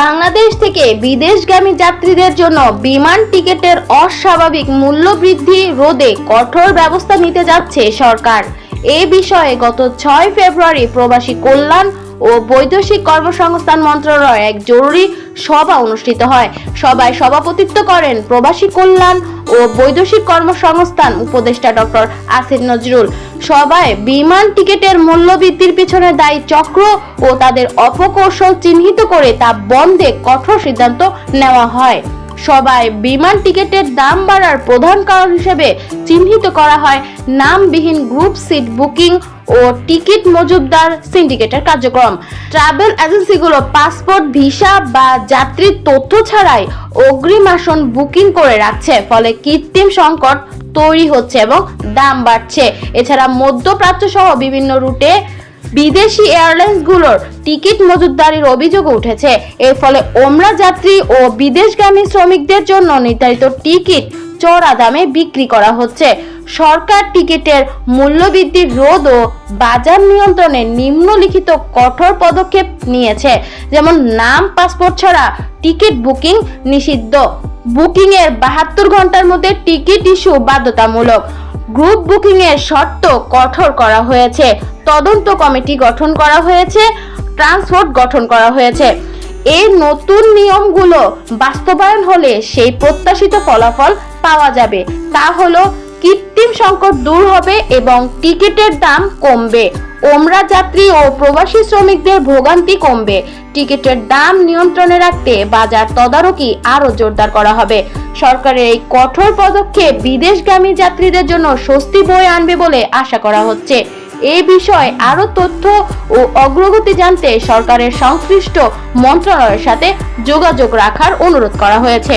বাংলাদেশ থেকে বিদেশগামী যাত্রীদের জন্য বিমান টিকিটের অস্বাভাবিক মূল্য বৃদ্ধি রোধে কঠোর ব্যবস্থা নিতে যাচ্ছে সরকার। এ বিষয়ে গত ছয় ফেব্রুয়ারি প্রবাসী কল্যাণ ও বৈদেশিক কর্মসংস্থান মন্ত্রণালয়ের এক জরুরি সভা অনুষ্ঠিত হয়। সভায় সভাপতিত্ব করেন প্রবাসী কল্যাণ ও বৈদেশিক কর্মসংস্থান উপদেষ্টা ডক্টর আসিফ নজরুল। সভায় বিমান টিকিটের মূল্যবৃদ্ধির পিছনে দায়ী চক্র ও তাদের অপকৌশল চিহ্নিত করে তা বন্ধে কঠোর সিদ্ধান্ত নেওয়া হয়। সবাই বিমান টিকিটের দাম বাড়ার প্রধান কারণ হিসেবে চিহ্নিত করা হয় নামবিহীন গ্রুপ সিট বুকিং ও টিকিট মজুবদার সিন্ডিকেটের কার্যক্রম। ট্রাভেল এজেন্সিগুলো পাসপোর্ট, ভিসা বা যাত্রীর তথ্য ছাড়াই অগ্রিম আসন বুকিং করে রাখছে, ফলে কৃত্রিম সংকট তৈরি হচ্ছে এবং দাম বাড়ছে। এছাড়া মধ্যপ্রাচ্য সহ বিভিন্ন রুটে বিদেশি এয়ারলাইন্সগুলোর টিকিট মজুতদারির অভিযোগ উঠেছে। এর ফলে ওমরা যাত্রী ও বিদেশগামী শ্রমিকদের জন্য নির্ধারিত টিকিট চড়া দামে বিক্রি করা হচ্ছে। সরকার টিকিটের মূল্যবৃদ্ধির রোধ ও বাজার নিয়ন্ত্রণে নিম্নলিখিত কঠোর পদক্ষেপ নিয়েছে। যেমন নাম, পাসপোর্ট ছাড়া টিকিট বুকিং নিষিদ্ধ। বুকিং এর বাহাত্তর ঘণ্টার মধ্যে টিকিট ইস্যু বাধ্যতামূলক। গ্রুপ বুকিং এর শর্ত কঠোর করা হয়েছে। তদন্ত কমিটি গঠন করা হয়েছে, ট্রান্সপোর্ট গঠন করা হয়েছে। এই নতুন নিয়মগুলো বাস্তবায়ন হলে সেই প্রত্যাশিত ফলাফল পাওয়া যাবে। তা হলো কৃত্রিম সংকট দূর হবে এবং টিকিটের দাম কমবে। ওমরা যাত্রী ও প্রবাসী শ্রমিকদের ভোগান্তি কমবে। টিকিটের দাম নিয়ন্ত্রণে রাখতে বাজার তদারকি আরও জোরদার করা হবে। সরকারের এই কঠোর পদক্ষেপ বিদেশগামী যাত্রীদের জন্য স্বস্তি বয়ে আনবে বলে আশা করা হচ্ছে। এই বিষয়ে আরও তথ্য ও অগ্রগতি জানতে সরকারের সংশ্লিষ্ট মন্ত্রণালয়ের সাথে যোগাযোগ রাখার অনুরোধ করা হয়েছে।